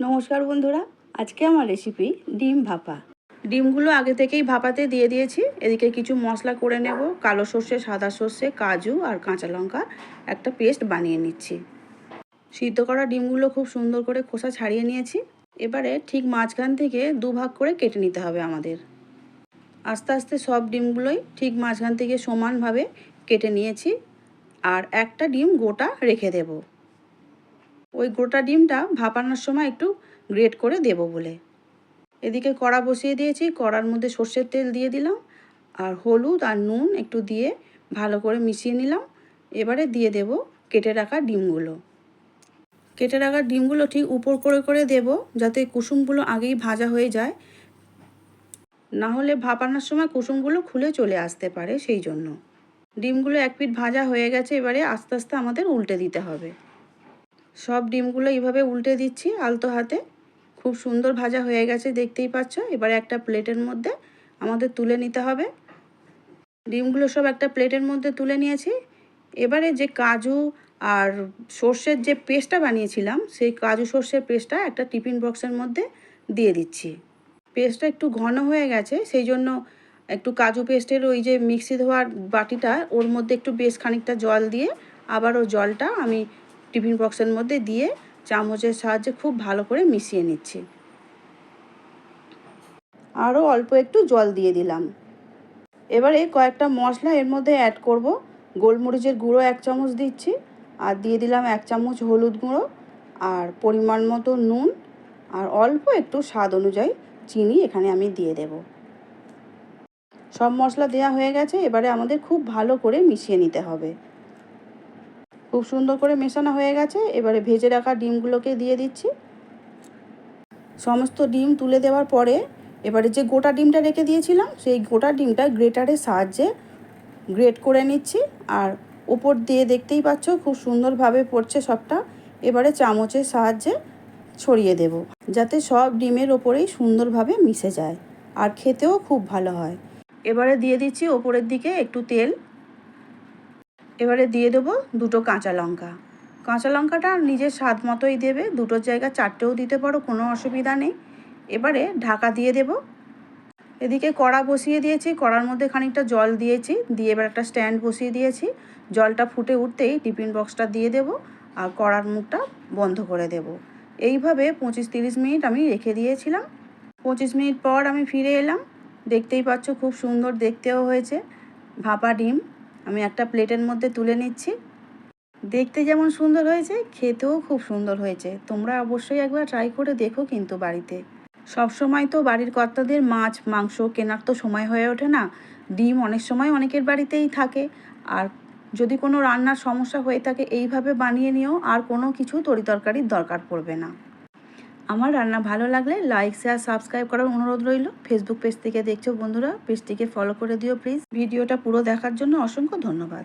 নমস্কার বন্ধুরা, আজকে আমার রেসিপি ডিম ভাপা। ডিমগুলো আগে থেকেই ভাপাতে দিয়ে দিয়েছি। এদিকে কিছু মশলা করে নেব, কালো সর্ষে, সাদা সর্ষে, কাজু আর কাঁচা লঙ্কা। একটা পেস্ট বানিয়ে নিচ্ছি। সিদ্ধ করা ডিমগুলো খুব সুন্দর করে খোসা ছাড়িয়ে নিয়েছি। এবারে ঠিক মাঝখান থেকে দু ভাগ করে কেটে নিতে হবে আমাদের। আস্তে আস্তে সব ডিমগুলোই ঠিক মাঝখান থেকে সমানভাবে কেটে নিয়েছি। আর একটা ডিম গোটা রেখে দেবো। ওই গোটা ডিমটা ভাপানোর সময় একটু গ্রেট করে দেব বলে। এদিকে কড়া বসিয়ে দিয়েছি, কড়ার মধ্যে সর্ষের তেল দিয়ে দিলাম, আর হলুদ আর নুন একটু দিয়ে ভালো করে মিশিয়ে নিলাম। এবারে দিয়ে দেব কেটে রাখা ডিমগুলো। কেটে রাখা ডিমগুলো ঠিক উপর করে করে দেব যাতে কুসুমগুলো আগেই ভাজা হয়ে যায়। না হলে ভাপানোর সময় কুসুমগুলো খুলে চলে আসতে পারে সেই জন্য। ডিমগুলো এক পিঠ ভাজা হয়ে গেছে, এবারে আস্তে আস্তে আমাদের উল্টে দিতে হবে। সব ডিমগুলো এইভাবে উল্টে দিচ্ছি আলতো হাতে। খুব সুন্দর ভাজা হয়ে গেছে, দেখতেই পাচ্ছ? এবারে একটা প্লেটের মধ্যে আমাদের তুলে নিতে হবে। ডিমগুলো সব একটা প্লেটের মধ্যে তুলে নিয়েছি। এবারে যে কাজু আর সর্ষের যে পেস্টটা বানিয়েছিলাম, সেই কাজু সর্ষের পেস্টটা একটা টিফিন বক্সের মধ্যে দিয়ে দিচ্ছি। পেস্টটা একটু ঘন হয়ে গেছে, সেই জন্য একটু কাজু পেস্টের ওই যে মিক্সি ধোয়ার বাটিটা, ওর মধ্যে একটু বেশ খানিকটা জল দিয়ে আবারও জলটা আমি টিফিন বক্সের মধ্যে দিয়ে চামচের সাহায্যে খুব ভালো করে মিশিয়ে নিচ্ছি। আরও অল্প একটু জল দিয়ে দিলাম। এবারে কয়েকটা মশলা এর মধ্যে অ্যাড করব। গোলমরিচের গুঁড়ো এক চামচ দিচ্ছি আর দিয়ে দিলাম এক চামচ হলুদ গুঁড়ো আর পরিমাণ মতো নুন আর অল্প একটু স্বাদ অনুযায়ী চিনি এখানে আমি দিয়ে দেব। সব মশলা দেওয়া হয়ে গেছে, এবারে আমাদের খুব ভালো করে মিশিয়ে নিতে হবে। খুব সুন্দর করে মেশানো হয়ে গেছে। এবারে ভেজে রাখা ডিমগুলোকে দিয়ে দিচ্ছি। সমস্ত ডিম তুলে দেওয়ার পরে এবারে যে গোটা ডিমটা রেখে দিয়েছিলাম, সেই গোটা ডিমটা গ্রেটারের সাহায্যে গ্রেট করে নিচ্ছি। আর ওপর দিয়ে দেখতেই পাচ্ছ খুব সুন্দরভাবে পড়ছে সবটা। এবারে চামচের সাহায্যে ছড়িয়ে দেব, যাতে সব ডিমের ওপরেই সুন্দরভাবে মিশে যায়। আর খেতেও খুব ভালো হয়। এবারে দিয়ে দিচ্ছি ওপরের দিকে একটু তেল। এবারে দিয়ে দেবো দুটো কাঁচা লঙ্কা। কাঁচা লঙ্কাটা নিজের স্বাদ মতোই দেবে, দুটোর জায়গা চারটেও দিতে পারো, কোনো অসুবিধা নেই। এবারে ঢাকা দিয়ে দেব। এদিকে কড়া বসিয়ে দিয়েছি, কড়ার মধ্যে খানিকটা জল দিয়েছি, দিয়ে এবার একটা স্ট্যান্ড বসিয়ে দিয়েছি। জলটা ফুটে উঠতেই টিফিন বক্সটা দিয়ে দেব আর কড়ার মুখটা বন্ধ করে দেব। এইভাবে পঁচিশ তিরিশ মিনিট আমি রেখে দিয়েছিলাম। পঁচিশ মিনিট পর আমি ফিরে এলাম। দেখতেই পাচ্ছ খুব সুন্দর দেখতেও হয়েছে। ভাপা ডিম। আমি একটা প্লেটের মধ্যে তুলে নিচ্ছি। দেখতে যেমন সুন্দর হয়েছে, খেতেও খুব সুন্দর হয়েছে। তোমরা অবশ্যই একবার ট্রাই করে দেখো কিন্তু বাড়িতে। সব সময় তো বাড়ির কর্তাদের মাছ, মাংস কেনার তো সময় হয়ে ওঠে না। ডিম অনেক সময় অনেকের বাড়িতেই থাকে। আর যদি কোনো রান্নার সমস্যা হয়ে থাকে, এইভাবে বানিয়ে নিও। আর কোনো কিছু তরিতরকারির দরকার পড়বে না। আমার রান্না ভালো লাগলে লাইক শেয়ার সাবস্ক্রাইব করার অনুরোধ রইল। ফেসবুক পেজ থেকে দেখছ বন্ধুরা পেজটিকে ফলো করে দিও প্লিজ ভিডিওটা পুরো দেখার জন্য অসংখ্য ধন্যবাদ।